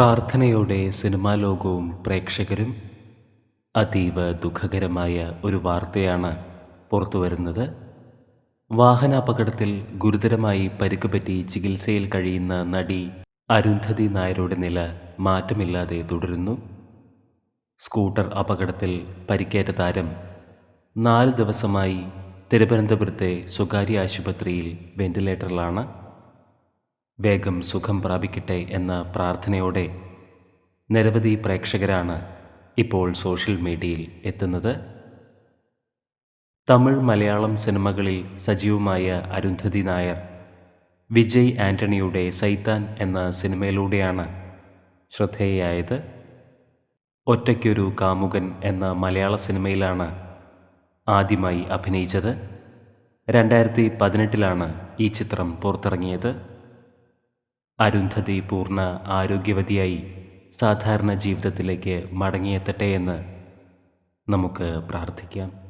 പ്രാർത്ഥനയോടെ സിനിമാ ലോകവും പ്രേക്ഷകരും അതീവ ദുഃഖകരമായ ഒരു വാർത്തയാണ് പുറത്തുവരുന്നത് വാഹനാപകടത്തിൽ ഗുരുതരമായി പരിക്ക് പറ്റി ചികിത്സയിൽ കഴിയുന്ന നടി അരുന്ധതി നായരുടെ നില മാറ്റമില്ലാതെ തുടരുന്നു. സ്കൂട്ടർ അപകടത്തിൽ പരിക്കേറ്റ താരം നാല് ദിവസമായി തിരുവനന്തപുരത്തെ സ്വകാര്യ ആശുപത്രിയിൽ വെന്റിലേറ്ററിലാണ്. വേഗം സുഖം പ്രാപിക്കട്ടെ എന്ന പ്രാർത്ഥനയോടെ നിരവധി പ്രേക്ഷകരാണ് ഇപ്പോൾ സോഷ്യൽ മീഡിയയിൽ എത്തുന്നത്. തമിഴ് മലയാളം സിനിമകളിൽ സജീവമായ അരുന്ധതി നായർ വിജയ് ആന്റണിയുടെ സൈത്താൻ എന്ന സിനിമയിലൂടെയാണ് ശ്രദ്ധേയയായത്. ഒറ്റയ്ക്കൊരു കാമുകൻ എന്ന മലയാള സിനിമയിലാണ് ആദ്യമായി അഭിനയിച്ചത്. രണ്ടായിരത്തി പതിനെട്ടിലാണ് ഈ ചിത്രം പുറത്തിറങ്ങിയത്. അരുന്ധതി പൂർണ ആരോഗ്യവതിയായി സാധാരണ ജീവിതത്തിലേക്ക് മടങ്ങിയെത്തട്ടെ എന്ന് നമുക്ക് പ്രാർത്ഥിക്കാം.